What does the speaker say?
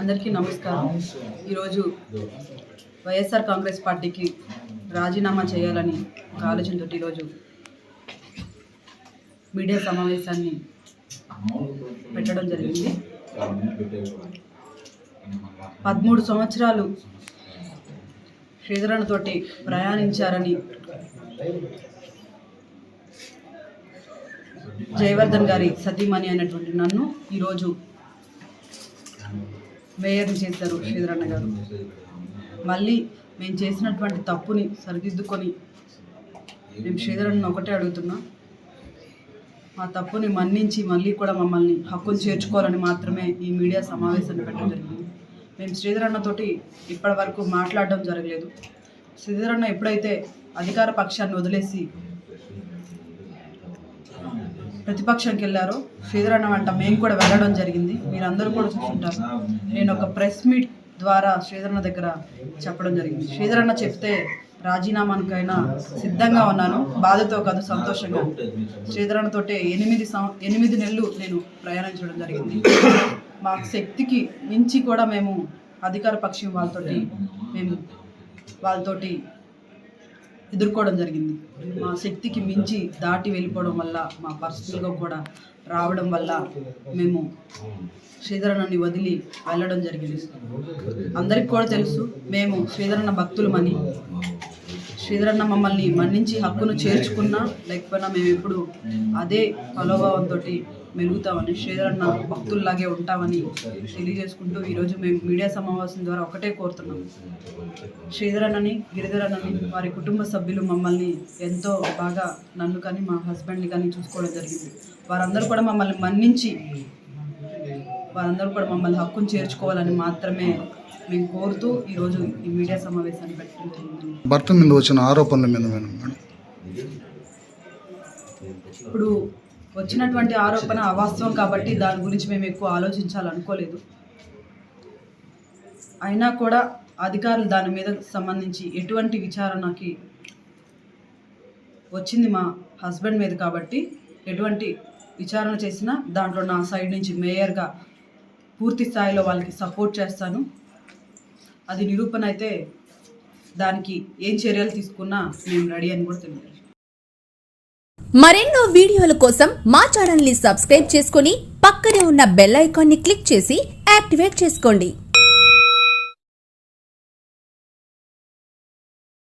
అందరికీ నమస్కారం. ఈరోజు వైఎస్ఆర్ కాంగ్రెస్ పార్టీకి రాజీనామా చేయాలని ఒక ఆలోచనతో ఈరోజు మీడియా సమావేశాన్ని పెట్టడం జరిగింది. పదమూడు సంవత్సరాలు శ్రీధరన్నతోటి ప్రయాణించారని జయవర్ధన్ గారి సతీమణి అయినటువంటి నన్ను ఈరోజు మేయర్ని చేశారు శ్రీధరన్న గారు. మళ్ళీ మేము చేసినటువంటి తప్పుని సరిదిద్దుకొని మేము శ్రీధరన్న ఒకటే అడుగుతున్నాం. మా తప్పుని మన్నించి మళ్ళీ కూడా మమ్మల్ని హక్కును చేర్చుకోవాలని మాత్రమే ఈ మీడియా సమావేశాన్ని పెట్టడం జరిగింది. మేము శ్రీధరన్నతోటి ఇప్పటి వరకు మాట్లాడడం జరగలేదు. శ్రీధరన్న ఎప్పుడైతే అధికార పక్షాన్ని వదిలేసి ప్రతిపక్షంకి వెళ్ళారో. శ్రీధరన్న వంట మేము కూడా వెళ్ళడం జరిగింది. మీరందరూ కూడా చూస్తుంటారు నేను ఒక ప్రెస్ మీట్ ద్వారా శ్రీధరన్న దగ్గర చెప్పడం జరిగింది. శ్రీధరన్న చెప్తే రాజీనామానికైనా సిద్ధంగా ఉన్నాను. బాధతో కాదు సంతోషంగా. శ్రీధరన్నతోటే ఎనిమిది సం ఎనిమిది నెలలు నేను ప్రయాణించడం జరిగింది. మా శక్తికి మించి కూడా మేము అధికార పక్షం వాళ్ళతోటి మేము వాళ్ళతోటి ఎదుర్కోవడం జరిగింది. మా శక్తికి మించి దాటి వెళ్ళిపోవడం వల్ల మా పర్సనల్గా కూడా రావడం వల్ల మేము శ్రీధరన్నని వదిలి వెళ్ళడం జరిగింది. అందరికి కూడా తెలుసు మేము శ్రీధరణ భక్తులమని. శ్రీధరన్న మమ్మల్ని మన్నించి హక్కును చేర్చుకున్నా లేకపోయినా మేము ఎప్పుడు అదే మనోభావంతో మెలుగుతామని శ్రీధరన్న భక్తుల్లాగే ఉంటామని తెలియజేసుకుంటూ ఈరోజు మేము మీడియా సమావేశం ద్వారా ఒకటే కోరుతున్నాం. శ్రీధరన్నని గిరిధరన్నని వారి కుటుంబ సభ్యులు మమ్మల్ని ఎంతో బాగా నన్ను కానీ మా హస్బెండ్ని కానీ చూసుకోవడం జరిగింది. వారందరూ కూడా మమ్మల్ని మన్నించి వారందరూ కూడా మమ్మల్ని హక్కును చేర్చుకోవాలని మాత్రమే మేము కోరుతూ ఈరోజు ఈ మీడియా సమావేశాన్ని పెట్టడం జరిగింది భర్త మీద వచ్చిన ఆరోపణల మీద మేడం మేడం. ఇప్పుడు వచ్చినటువంటి ఆరోపణ అవాస్తవం కాబట్టి దాని గురించి మేము ఎక్కువ ఆలోచించాలనుకోలేదు. అయినా కూడా అధికారులు దాని మీద సంబంధించి ఎటువంటి విచారణకి వచ్చింది మా హస్బెండ్ మీద కాబట్టి ఎటువంటి విచారణ చేసినా దాంట్లో నా సైడ్ నుంచి మేయర్గా పూర్తి స్థాయిలో వాళ్ళకి సపోర్ట్ చేస్తాను. అది నిరూపణ అయితే దానికి ఏం చర్యలు తీసుకున్నా మేము రెడీ అని కూడా తెలియదు మరెన్నో వీడియోల కోసం మా ఛానల్ని సబ్స్క్రైబ్ చేసుకుని పక్కనే ఉన్న బెల్ ఐకాన్ని క్లిక్ చేసి యాక్టివేట్ చేసుకోండి.